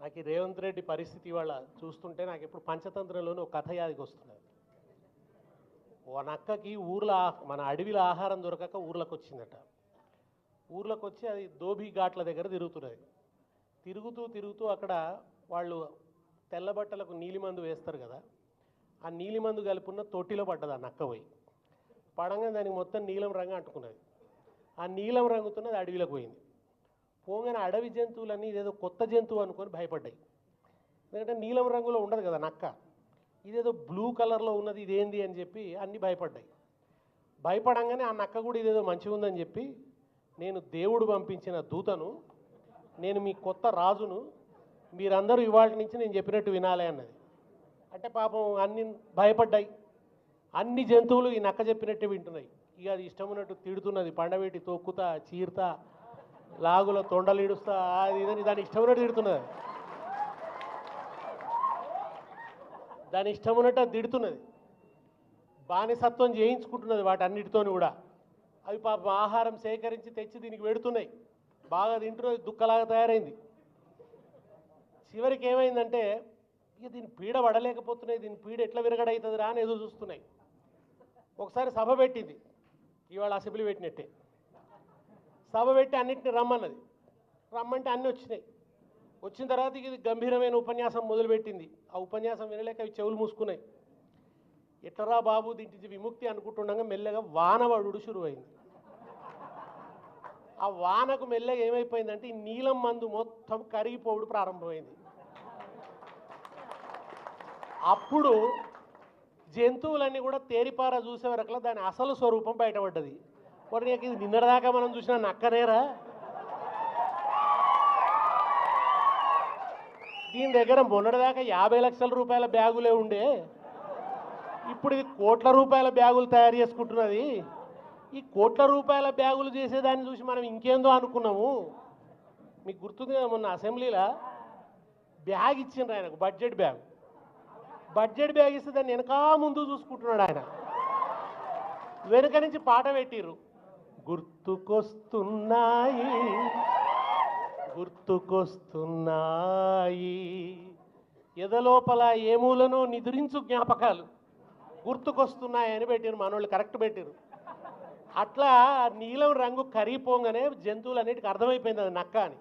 నాకు ఈ రేవంత్ రెడ్డి పరిస్థితి ఇవాళ చూస్తుంటే నాకు ఎప్పుడు పంచతంత్రంలోనే ఒక కథ యాదికి వస్తున్నది ఓ నక్కకి ఊర్లో మన అడవిలో ఆహారం దొరకక ఊర్లోకి వచ్చిందట. ఊర్లోకి వచ్చి అది దోబీ ఘాట్ల దగ్గర తిరుగుతున్నది. తిరుగుతూ తిరుగుతూ అక్కడ వాళ్ళు తెల్ల బట్టలకు నీలిమందు వేస్తారు కదా ఆ నీలిమందు కలుపున్న తొట్టిలో పడ్డది ఆ నక్క పోయి. పడంగా దానికి మొత్తం నీలం రంగు అంటుకున్నది. ఆ నీలం రంగుతున్నది అడవిలోకి పోయింది. పోగానే అడవి జంతువులన్నీ ఇదేదో కొత్త జంతువు అనుకొని భయపడ్డాయి. ఎందుకంటే నీలం రంగులో ఉండదు కదా నక్క. ఇదేదో బ్లూ కలర్లో ఉన్నది ఇదేంది అని చెప్పి అన్నీ భయపడ్డాయి. భయపడంగానే ఆ నక్క కూడా ఇదేదో మంచిగా ఉందని చెప్పి నేను దేవుడు పంపించిన దూతను నేను మీ కొత్త రాజును మీరందరూ ఇవాళ నుంచి నేను చెప్పినట్టు వినాలి అన్నది. అంటే పాపం అన్ని భయపడ్డాయి. అన్ని జంతువులు ఈ నక్క చెప్పినట్టే వింటున్నాయి. ఇక అది ఇష్టం ఉన్నట్టు తిడుతున్నది పండబెట్టి తొక్కుతా చీరుతా లాగుల తొండలు ఇడుస్తా అది ఇదని దాని ఇష్టం ఉన్నట్టు తిడుతున్నది. దాని ఇష్టం ఉన్నట్టు అది తిడుతున్నది. బానిసత్వం చేయించుకుంటున్నది వాటన్నిటితోని కూడా. అవి పాపం ఆహారం సేకరించి తెచ్చి దీనికి పెడుతున్నాయి. బాగా తింటున్నది దుక్కలాగా తయారైంది. చివరికి ఏమైందంటే ఇక దీని పీడ పడలేకపోతున్నాయి దీని పీడ ఎట్లా విరగడవుతుంది రా అని ఎదురు చూస్తున్నాయి. ఒకసారి సభ పెట్టింది. ఇవాళ అసెంబ్లీ పెట్టినట్టే. సభ పెట్టి అన్నింటిని రమ్మన్నది. రమ్మంటే అన్నీ వచ్చినాయి. వచ్చిన తర్వాత ఇది గంభీరమైన ఉపన్యాసం మొదలుపెట్టింది. ఆ ఉపన్యాసం వినలేక అవి చెవులు మూసుకున్నాయి. ఎట్లరా బాబు దీంటి విముక్తి అనుకుంటుండగా మెల్లగా వానవడుడు శురువైంది. ఆ వానకు మెల్లగా ఏమైపోయిందంటే ఈ నీలం మందు మొత్తం కరిగిపోవుడు ప్రారంభమైంది. అప్పుడు జంతువులన్నీ కూడా తేరిపార చూసే వరకులా దాని అసలు స్వరూపం బయటపడ్డది. మరి నీకు ఇది నిన్నటిదాకా మనం చూసిన నక్కనేరా. దీని దగ్గర మొన్నటిదాకా యాభై లక్షల రూపాయల బ్యాగులే ఉండే. ఇప్పుడు ఇది కోట్ల రూపాయల బ్యాగులు తయారు చేసుకుంటున్నది. ఈ కోట్ల రూపాయల బ్యాగులు చేసేదాన్ని చూసి మనం ఇంకేందో అనుకున్నాము. మీకు గుర్తుంది కదా మొన్న అసెంబ్లీలో బ్యాగ్ ఇచ్చిండ్రు ఆయనకు బడ్జెట్ బ్యాగ్. బడ్జెట్ బ్యాగ్ ఇస్తే దాన్ని వెనకా ముందు చూసుకుంటున్నాడు ఆయన. వెనుక నుంచి పాట పెట్టిర్రు. గుర్తుకొస్తున్నాయి. గుర్తుకొస్తున్నాయి. ఎదలోపల ఏమూలనో నిద్రించు జ్ఞాపకాలు. గుర్తుకొస్తున్నాయని పెట్టారు మనోళ్ళు కరెక్ట్ పెట్టారు. అట్లా నీలం రంగు కరిగిపోగానే జంతువులు అన్నిటికీ అర్థమైపోయింది అది నక్క అని.